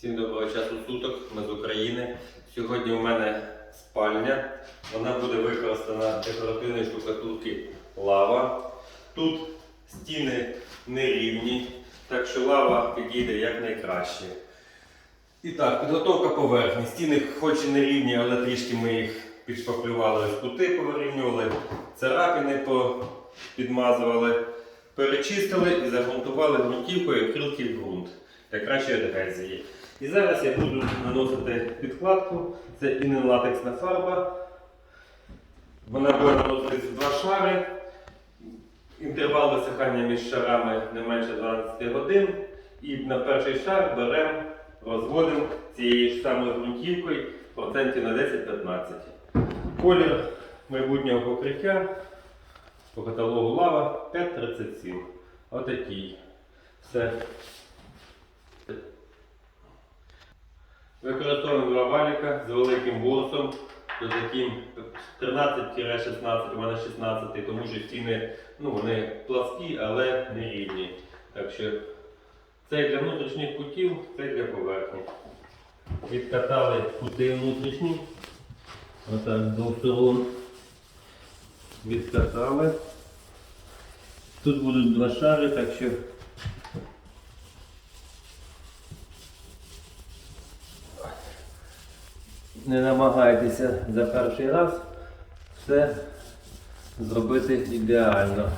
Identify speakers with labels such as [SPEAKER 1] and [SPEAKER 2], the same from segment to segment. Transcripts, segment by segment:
[SPEAKER 1] Всім доброго часу суток, ми з України. Сьогодні у мене спальня. Вона буде використана декоративної штукатурки лава. Тут стіни нерівні, так що лава підійде якнайкраще. І так, підготовка поверхні. Стіни хоч і не рівні, але трішки ми їх підшпаклювали, кути повирівнювали, царапини підмазували, перечистили і загрунтували ґрунтівкою крилки в ґрунт для кращої адгезії. І зараз я буду наносити підкладку. Це інелатексна фарба. Вона буде наноситись в два шари. Інтервал висихання між шарами не менше 12 годин. І на перший шар беремо, розводимо цією ж самою ґрунтівкою процентів на 10-15. Колір майбутнього покриття по каталогу лава 5,37. Отакий. Все. Використовуємо два валіка з великим ворсом, з таким 13-16, у мене 16, тому що стіни ну, вони пласкі, але не рівні. Так що це для внутрішніх кутів, це для поверхні. Відкатали кути внутрішні. Отак з двох сторон. Відкатали. Тут будуть два шари, так що не намагайтеся за перший раз все зробити ідеально.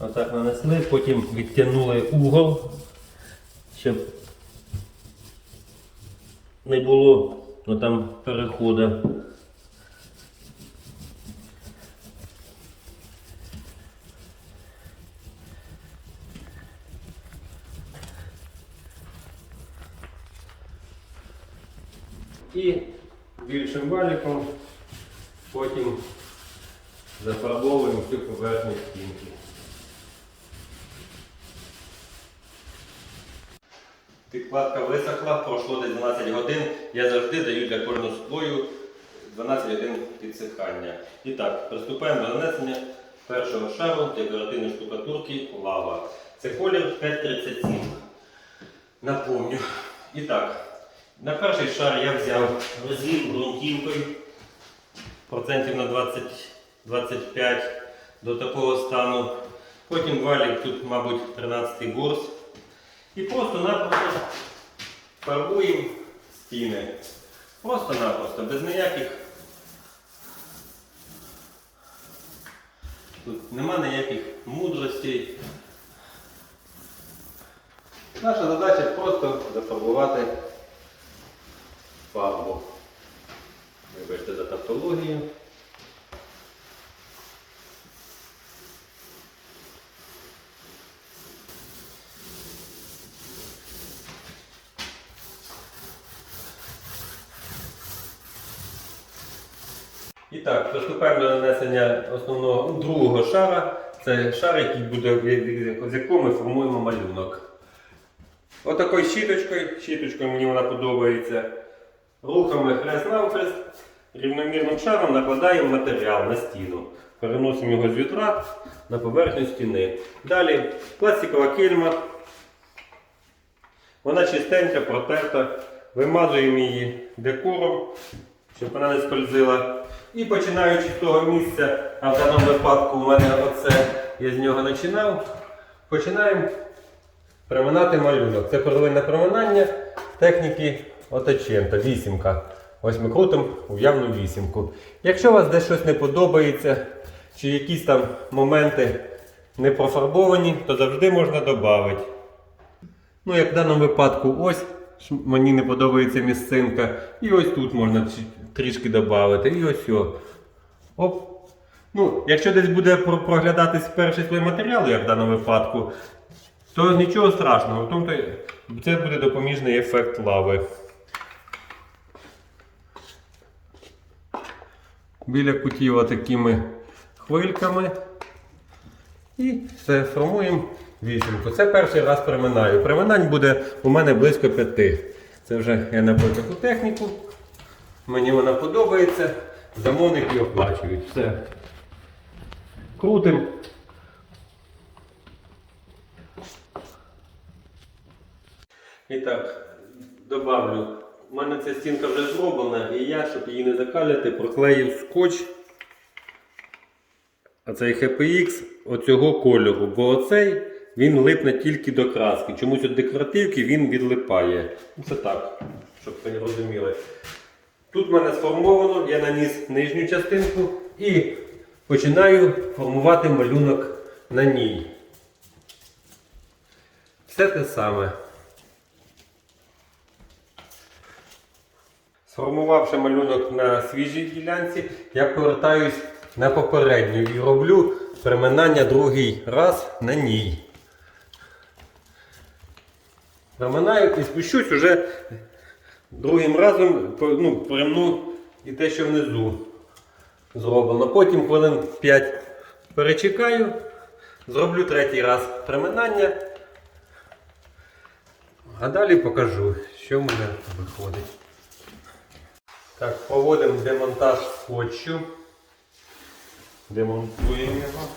[SPEAKER 1] Отак нанесли, потім відтягнули угол, щоб не було ну, там переходу. І більшим валіком потім зафарбовуємо всю поверхню стінки. Підкладка висохла, пройшло десь 12 годин. Я завжди даю для кожного слою 12 годин підсихання. І так, приступаємо до нанесення першого шару декоративної штукатурки лава. Це колір 537. Напомню. І так, на перший шар я взяв розвів ґрунтівкою процентів на 20-25 до такого стану. Потім валік тут, мабуть, 13 горс. І просто-напросто фарбуємо стіни. Просто-напросто, без ніяких. Тут нема ніяких мудростей. Наша задача просто зафарбувати фарбу. Вибачте за тавтологію. І так, приступаємо до нанесення основного другого шара. Це шар, який буде, з якого ми формуємо малюнок. Отакою щіточкою, щіточкою мені вона подобається. Рухами хрест-навхрест, рівномірним шаром накладаємо матеріал на стіну. Переносимо його з вітра на поверхню стіни. Далі пластикова кільма. Вона чистенька, протерта. Вимазуємо її декором, щоб вона не скользила. І починаючи з того місця, а в даному випадку у мене оце, я з нього починав, починаємо Проминати малюнок. Це первинне проминання техніки оточента, вісімка. Ось ми крутимо уявну вісімку. Якщо у вас десь щось не подобається, чи якісь там моменти не профарбовані, то завжди можна додати. Ну, як в даному випадку, ось мені не подобається місцинка. І ось тут можна трішки додати. І ось. о. Оп. Ну, якщо десь буде проглядатись перший слой матеріалу, як в даному випадку, то нічого страшного, тому це буде допоміжний ефект лави. Біля кутів такими хвильками. І все, формуємо вісімку. Це перший раз приминаю. Приминань буде у мене близько п'яти. Це вже я набив таку техніку. Мені вона подобається. Замовники оплачують. Все. Крутим. І так, добавлю. У мене ця стінка вже зроблена, і я, щоб її не закаляти, проклеїв скотч. А цей HPX оцього кольору, бо оцей він липне тільки до краски. Чомусь від декоративки він відлипає. Ну, Це так, щоб ви розуміли. Тут в мене сформовано, я наніс нижню частинку і починаю формувати малюнок на ній. Все те саме. Сформувавши малюнок на свіжій ділянці, я повертаюсь на попередню і роблю приминання другий раз на ній. Приминаю і спущусь уже другим разом ну, примну і те, що внизу зроблено. Потім хвилин 5 перечекаю, зроблю третій раз приминання. А далі покажу, що в мене виходить. Так, проводимо демонтаж скотчу. Демонтуємо його.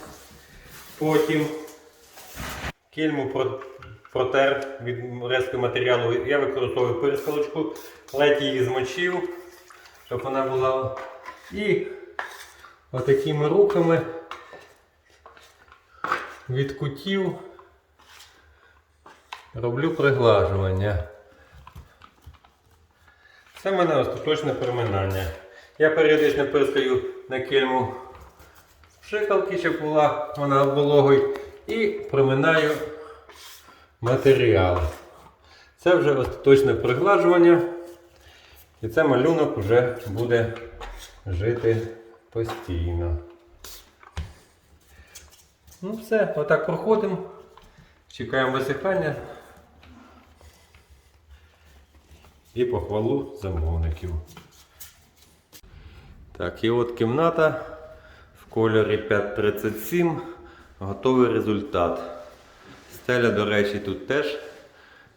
[SPEAKER 1] Потім кільму про- протер від резкого матеріалу. Я використовую пирскалочку, ледь її змочив, щоб вона була. І отакими рухами від кутів роблю приглажування. Це в мене остаточне приминання. Я періодично пирскаю на кільму пшикалки, щоб була вона вологою, і приминаю матеріал. Це вже остаточне приглажування. І це малюнок вже буде жити постійно. Ну все, отак проходимо. Чекаємо висихання і похвалу замовників. Так, і от кімната в кольорі 537. Готовий результат. Стеля, до речі, тут теж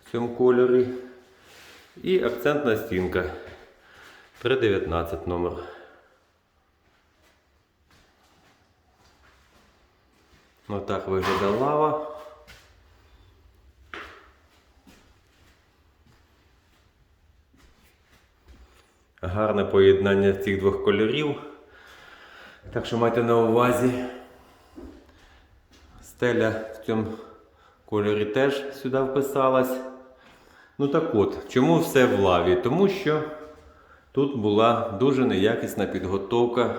[SPEAKER 1] в цьому кольорі. І акцентна стінка 319 номер. Отак виглядає лава. Гарне поєднання цих двох кольорів. Так що майте на увазі. Стеля в цьому кольорі теж сюди вписалась. Ну так от, чому все в лаві? Тому що тут була дуже неякісна підготовка.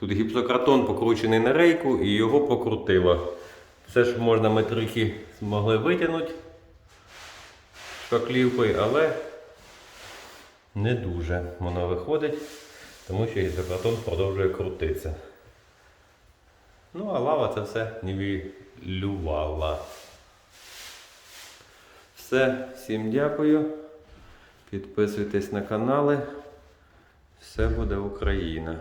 [SPEAKER 1] Тут гіпсокартон покручений на рейку і його покрутило. Все ж можна ми трохи змогли витягнути шпаклівкою, але не дуже воно виходить, тому що гіпсокартон продовжує крутитися. Ну, а лава це все нівелювала. Все, всім дякую. Підписуйтесь на канали. Все буде Україна.